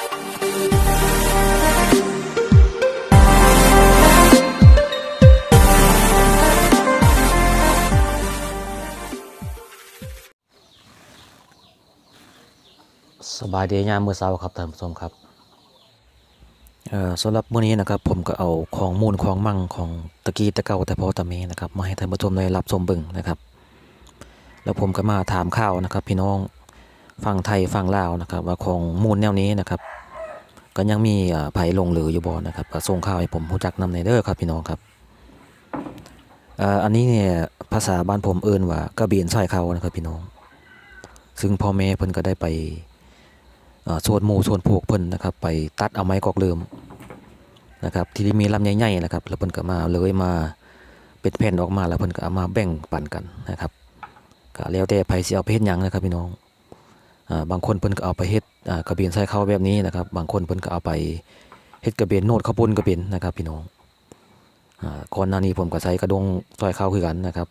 สบายดียามมือเช้าครับท่านผู้ชมครับสำหรับมื้อนี้นะครับผมก็เอาของมูลของมั่งของตะกี้ตะเก่าแต่พอตะเมนะครับมาให้ท่านผู้ชมได้รับชมบิ่งนะครับ แล้วผมก็มาถามข่าวนะครับ พี่น้อง ฝั่งไทยฝั่งลาวนะครับว่าของมูลแนวนี้นะครับก็ยังมีไผหลงเหลืออยู่บ่นะครับก็ส่งข่าวให้ผมรู้จักนำในเด้อครับพี่น้องครับอันนี้เนี่ยภาษาบ้านผมเอิ้นว่ากระเบียนสร้อยเขานะครับพี่น้อง ซึ่งพ่อแม่เพิ่นก็ได้ไปส่วนหมู่ส่วนพวกเพิ่นนะครับ ไปตัดเอาไม้กอกเลิมนะครับ ที่มีลำใหญ่ๆนะครับ แล้วเพิ่นก็มาเลยมาเป็นแผ่นออกมาแล้วเพิ่นก็เอามาแบ่งปันกันนะครับก็แล้วแต่ไผสิเอาไปเฮ็ดหยังนะครับพี่น้อง บางคนเพิ่นก็เอาไปเฮ็ดกระเบียนใส่เข้าแบบนี้นะครับ บางคนเพิ่นก็เอาไปเฮ็ดกระเบียนโนดข้าวปุ้นกระเบียนนะครับ พี่น้องก่อนหน้านี้ผมก็ใส่กระดงซอยเข้าคือกันนะครับ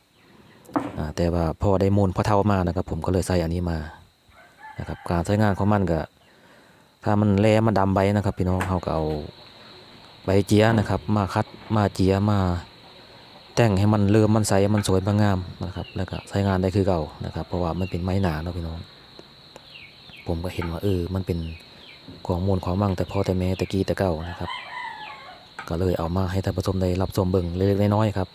แต่ว่าพอได้มูลพอเท่ามานะครับ ผมก็เลยใส่อันนี้มานะครับ การใช้งานของมันก็ถ้ามันแลมันดำใบนะครับ พี่น้องเขาก็เอาใบเจียนะครับ มาคัดมาเจียมา แต่งให้มันเลื่มมันใสมันสวยมันงามนะครับ แล้วก็ใช้งานได้คือเก่านะครับ เพราะว่ามันเป็นไม้หนาเนาะพี่น้อง ผมก็เห็นว่าเออ มันเป็นของมูลของมั่งแต่พอแต่แม้แต่กี้แต่เก่านะครับ ก็เลยเอามาให้ท่านผู้ชมได้รับชมเบิ่งเล็กๆน้อยๆครับ